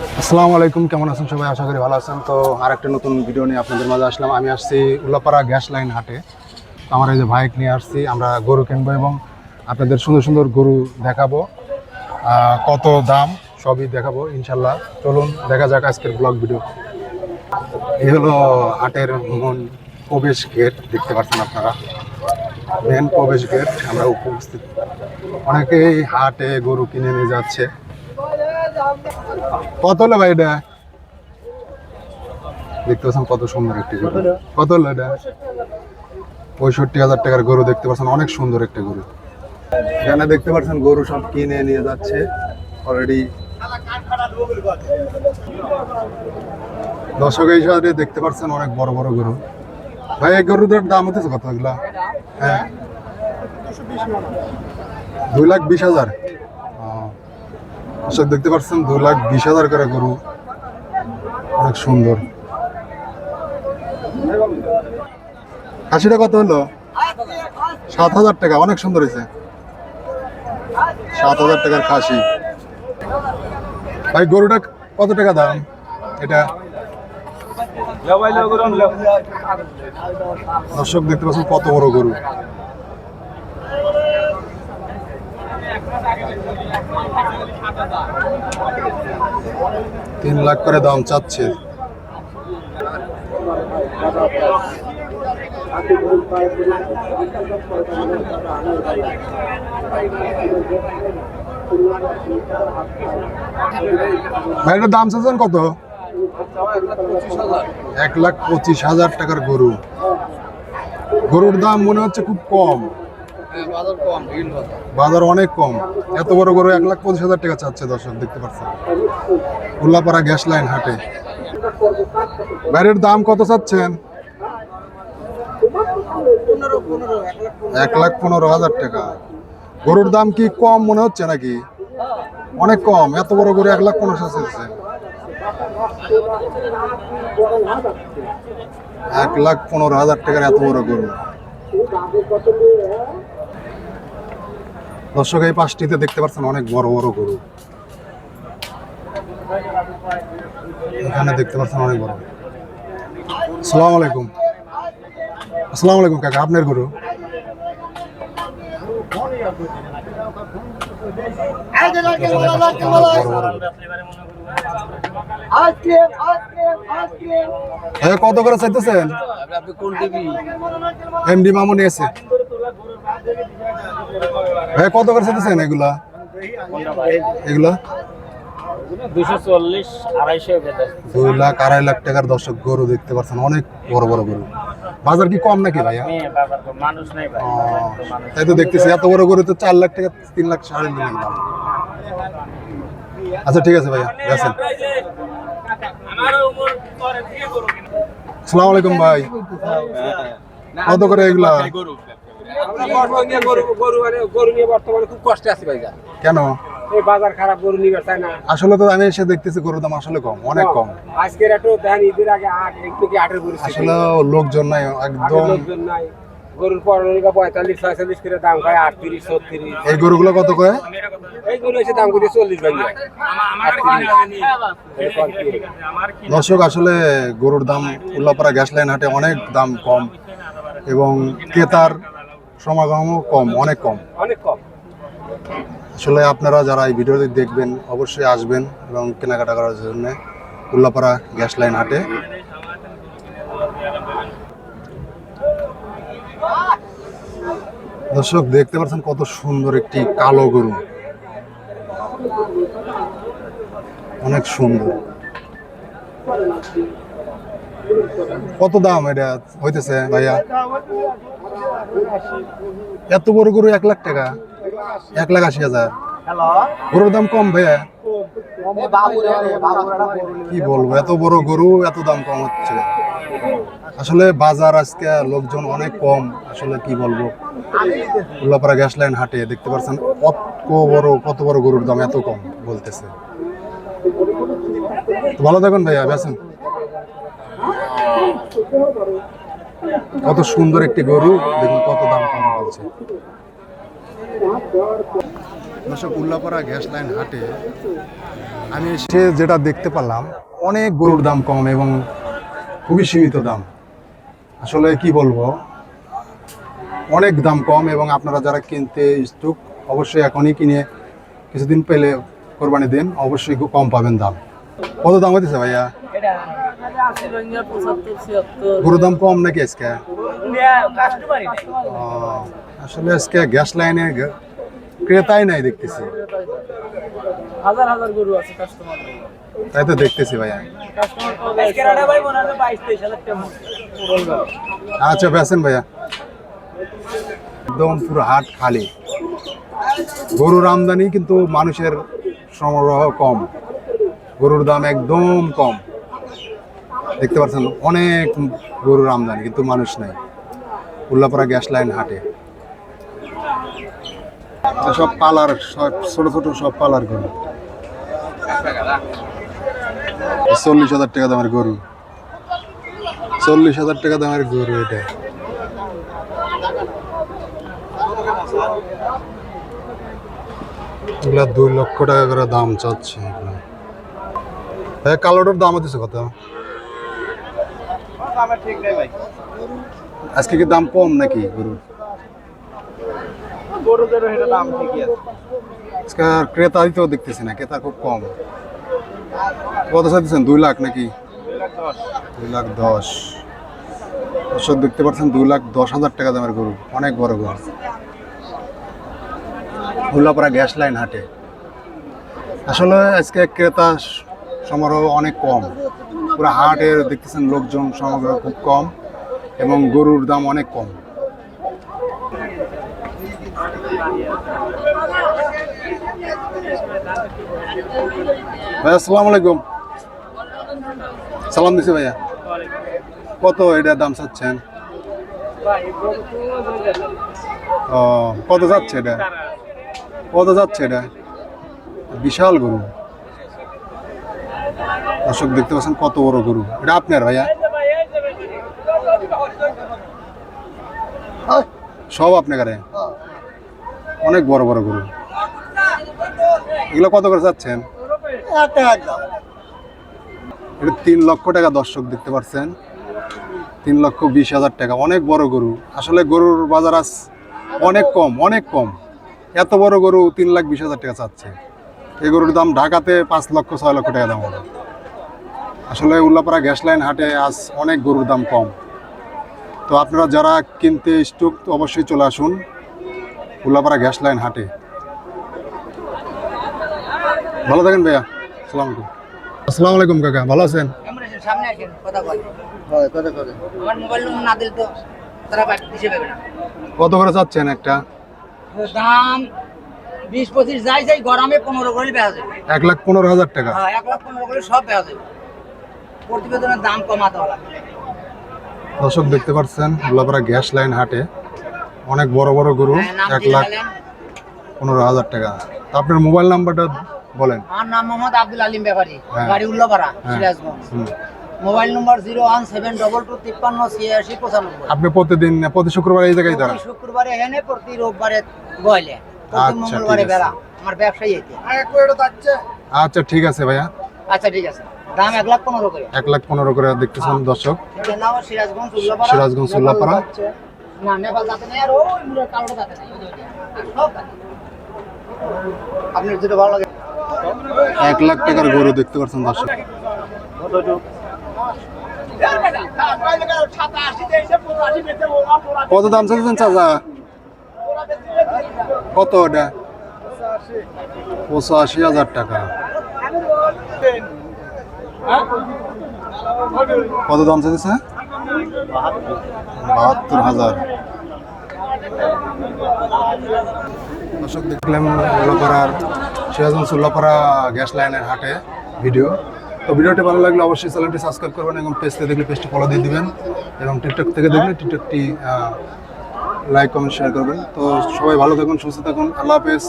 আসসালামু আলাইকুম, কেমন আছেন সবাই? আশা করি ভালো আছেন। তো আর একটা নতুন ভিডিও নিয়ে আপনাদের মাঝে আসলাম। আমি আসছি উল্লাপাড়া গ্যাস লাইন হাটে। আমার এই যে বাইক নিয়ে আসছি, আমরা গরু কিনবো এবং আপনাদের সুন্দর সুন্দর গরু দেখাবো। কত দাম, সবই দেখাবো, ইনশাল্লাহ। চলুন, দেখা যাক আজকের ব্লগ ভিডিও এই হলো হাটের মূল প্রবেশ গেট, দেখতে পাচ্ছেন আপনারা। মেন প্রবেশ গেট, আমরা উপস্থিত। অনেকেই হাটে গরু কিনে নিয়ে যাচ্ছে। কত হলো ভাই এটা? দেখতে পাচ্ছেন কত সুন্দর একটি গরু। কত হলো? এটা? পঁয়ষট্টি হাজার টাকার গরু দেখতে পাচ্ছেন অনেক সুন্দর একটা গরু। এখানে দেখতে পাচ্ছেন গরু সব কিনে নিয়ে যাচ্ছে অলরেডি দর্শক এই সাথে দেখতে পাচ্ছেন অনেক বড় বড় গরু। ভাই এই গরুদের দাম হতেছে কত এগুলা? হ্যাঁ। দুই লাখ বিশ হাজার। দর্শক দেখতে পাচ্ছেন দু লাখ বিশ হাজার করে গরু। অনেক সুন্দর। খাসিটা কত হলো? সাত হাজার টাকা, অনেক সুন্দর হয়েছে। সাত হাজার টাকার খাসি। ভাই, গরুটা কত টাকা দাম? এটা? দর্শক দেখতে পাচ্ছেন কত বড় গরু। তিন লাখ করে দাম চাচ্ছে। ভাই, এটার দাম চাচ্ছেন কত? এক লাখ পঁচিশ হাজার টাকার গরু। গরুর দাম মনে হচ্ছে খুব কম। বাজার অনেক কম। এত বড় গরু এক লাখ পঁচিশ হাজার টাকা চাচ্ছে দর্শক দেখতে পাচ্ছেন। উল্লাপাড়া গ্যাস লাইন হাটে। বাইরের দাম কত চাচ্ছেন? এক লাখ পনেরো। হাজার টাকা। গরুর দাম কি কম মনে হচ্ছে নাকি? অনেক কম এত বড় গরু এক লাখ পনেরো চাচ্ছে। এক লাখ পনেরো হাজার টাকার এত বড় গরু। দর্শক এই পাশটিতে দেখতে পাচ্ছেন অনেক বড় বড় গরু। এখানে দেখতে পাচ্ছেন অনেক বড়। আসসালামু আলাইকুম। আসসালামু আলাইকুম কাকা আপনার গরু? কত করে চাইতেছেন? এমডি মামুনি আছে ভাই কত করে চাইতেছেন এগুলা? এগুলা? দুই লাখ আড়াই লাখ টাকার দর্শক গরু দেখতে পাচ্ছেন অনেক বড় বড় গরু। বাজার কি কম নাকি ভাইয়া? মেয়ে বাবার তো মানুষ নাই ভাই। ও, তাই তো দেখতেছি এত বড় গরু তো চার লাখ টাকা তিন লাখ সাড়ে তিন লাখ দাম। আচ্ছা ঠিক আছে ভাইয়া গেছেন আসসালামু আলাইকুম ভাই। কত করে এগুলা? গরু গরু মানে গরু নিয়ে বর্তমানে খুব কষ্টে আছে কেন? এই বাজার খারাপ গরু নিবে না? আসলে তো আমি এসে দেখতেছি গরুর দাম আসলে কম অনেক কম। আজকের একটু দেন ঈদের আগে আট একটু কি আটের আসলে লোকজন নাই একদম লোকজন নাই। গরুর পরনিকা পঁয়তাল্লিশ ছয়চল্লিশ করে দাম খায় আটত্রিশ ছত্রিশ। এই গরুগুলো কত করে? এই গরু এসে দাম করে চল্লিশ ভাঙি দর্শক আসলে গরুর দাম উল্লাপাড়া গ্যাস লাইন হাটে অনেক দাম কম এবং ক্রেতার সমাগমও কম অনেক কম। অনেক কম। আসলে আপনারা যারা এই ভিডিওটি দেখবেন অবশ্যই আসবেন এবং কেনাকাটা করার জন্য উল্লাপাড়া গ্যাস লাইন হাটে। দর্শক দেখতে পাচ্ছেন কত সুন্দর একটি কালো গরু। অনেক সুন্দর। কত দাম এটা হইতেছে ভাইয়া? এত বড় গরু এক লাখ টাকা। এক লাখ আশি হাজার। গরুর দাম কম ভাইয়া? কি বলব এত বড় গরু এত দাম কম হচ্ছে। আসলে বাজার আজকে লোকজন অনেক কম আসলে কি বলব? উল্লাপাড়া গ্যাস লাইন হাটে দেখতে পাচ্ছেন কত বড় কত বড় গরুর দাম এত কম বলতেছে। ভালো থাকুন ভাইয়া বেছেন কত সুন্দর একটি গরু দেখুন কত দাম কম বলছে। দর্শক উল্লাপাড়া গ্যাস লাইন হাটে আমি এসে যেটা দেখতে পারলাম অনেক গরুর দাম কম এবং খুবই সীমিত দাম। আসলে কি বলব অনেক দাম কম এবং আপনারা যারা কিনতে ইচ্ছুক অবশ্যই এখনই কিনে কিছুদিন পেলে কোরবানি দিন অবশ্যই কম পাবেন দাম। কত দাম হতেছে ভাইয়া? গরুর দাম কম নাকি আজকে? আসলে আজকে গ্যাস লাইনে ক্রেতাই নাই দেখতেছি। হাজার হাজার গরু আছে কাস্টমার তাই তো দেখতেছি ভাইয়া। আচ্ছা বেসেন ভাইয়া। একদম পুরো হাট খালি। গরুর আমদানি কিন্তু মানুষের সমারোহ কম। গরুর দাম একদম কম। দেখতে পাচ্ছেন অনেক গরুর আমদানি, কিন্তু মানুষ নাই। উল্লাপাড়া গ্যাস লাইন হাটে। সব পালার, সব ছোট ছোট সব পালার গরু। চল্লিশ হাজার টাকা দামের গরু। চল্লিশ হাজার টাকা দামের গরু এটা। এগুলা দুই লক্ষ টাকা করে দাম চাচ্ছে। ভাই, কালোটার দাম হচ্ছে কত? ঠিক নেই ভাই। আজকে কি দাম কম নাকি গরু গরুদেরও এটা দাম ঠিকই আছে। আজকে আর ক্রেতাই তো দেখতেছি না ক্রেতা খুব কম। কত চাইতেছেন? দুই লাখ নাকি? দুই লাখ দশ। দর্শক দেখতে পাচ্ছেন দুই লাখ দশ হাজার টাকা দামের গরু। অনেক বড় গরু। উল্লাপাড়া গ্যাস লাইন হাটে। আসলে আজকে ক্রেতা সমারোহ অনেক কম। পুরো হাটের দেখতেছেন লোকজন সমারোহ খুব কম এবং গরুর দাম অনেক কম। ভাই আসসালামু আলাইকুম। সালাম দিছি ভাইয়া। কত এটা দাম চাচ্ছেন? ও, কত যাচ্ছে এটা? কত যাচ্ছে এটা? বিশাল গরু। দর্শক দেখতে পাচ্ছেন কত বড় গরু। এটা আপনার ভাইয়া? সব আপনার কারে অনেক বড় বড় গরু। এগুলো কত করে চাচ্ছেন? এটা তিন লক্ষ টাকা দর্শক দেখতে পাচ্ছেন। তিন লক্ষ বিশ হাজার টাকা। অনেক বড় গরু। আসলে গরুর বাজার আজ অনেক কম অনেক কম। এত বড় গরু তিন লাখ বিশ হাজার টাকা চাচ্ছে। এই গরুর দাম ঢাকাতে পাঁচ লক্ষ ছয় লক্ষ টাকা দাম হবে। আসলে উল্লাপাড়া গ্যাস লাইন হাটে আজ অনেক গরুর দাম কম। তো আপনারা যারা কিনতে ইচ্ছুক তো অবশ্যই চলে আসুন উল্লাপাড়া গ্যাস লাইন হাটে। ভালো থাকেন ভাইয়া। সালাম আলাইকুম। আসসালামু আলাইকুম কাকা ভালো আছেন? সামনে আসেন কথা বল। আমার মোবাইল নম্বর না দিলে তো তারা দিতে পারবে না। কত করে চাচ্ছেন একটা? দাম বিশ পঁচিশ যাই যাই গরমে পনেরো করে বেড়া যাবে। এক লাখ পনেরো হাজার টাকা। হ্যাঁ এক লাখ পনেরো করে সব বেড়া যাবে। প্রতিবেদনের দাম কমাতে হবে দর্শক দেখতে পাচ্ছেন উল্লাপাড়া গ্যাস লাইন হাটে অনেক বড় বড় গরু হ্যাঁ, এক লাখ পনেরো হাজার টাকা। তা আপনার মোবাইল নাম্বারটা বলেন। আমার নাম মোহাম্মদ আব্দুল আলিম ব্যাপারী হ্যাঁ। গাড়ি উল্লাপাড়া হ্যাঁ। Sirajganj. Mobile number zero one seven double two তিপ্পান্ন ছিয়াশি পঁচানব্বই। আপনি প্রতিদিন প্রতি শুক্রবার এই জায়গায় দাঁড়ান প্রতি শুক্রবারে এনে প্রতি রোববারে বয়লে প্রতি আচ্ছা, মঙ্গলবারে ঠিক বেড়া আমার ব্যবসায়ী এতে আচ্ছা ঠিক আছে ভাইয়া। আচ্ছা ঠিক আছে। দাম এক লাখ পনেরো করে। এক লাখ পনেরো করে দেখতেছেন দর্শক। সিরাজগঞ্জ উল্লাপাড়া। না নেপাল নেই আর ওই মুরের কালোটা নেই। আপনার যেটা ভালো লাগে। এক লাখ টাকার গরু দেখতে পাচ্ছেন দর্শক। কত দাম চাইছেন চাচা? কত ওটা? পঁচাশি হাজার টাকা। কত দাম চাইছে বাহাত্তর হাজার। দর্শক দেখলাম উল্লাপাড়ার সিরাজগঞ্জ উল্লাপাড়া গ্যাস লাইনের হাটে ভিডিও। তো ভিডিওটি ভালো লাগলে অবশ্যই চ্যানেলটি সাবস্ক্রাইব করবেন এবং পেজতে দেখলে পেজটি ফলো দিয়ে দিবেন এবং টিকটক থেকে দেখলে টিকটকটি লাইক কমেন্ট শেয়ার করবেন। তো সবাই ভালো থাকুন, সুস্থ থাকুন। আল্লাহ হাফেজ।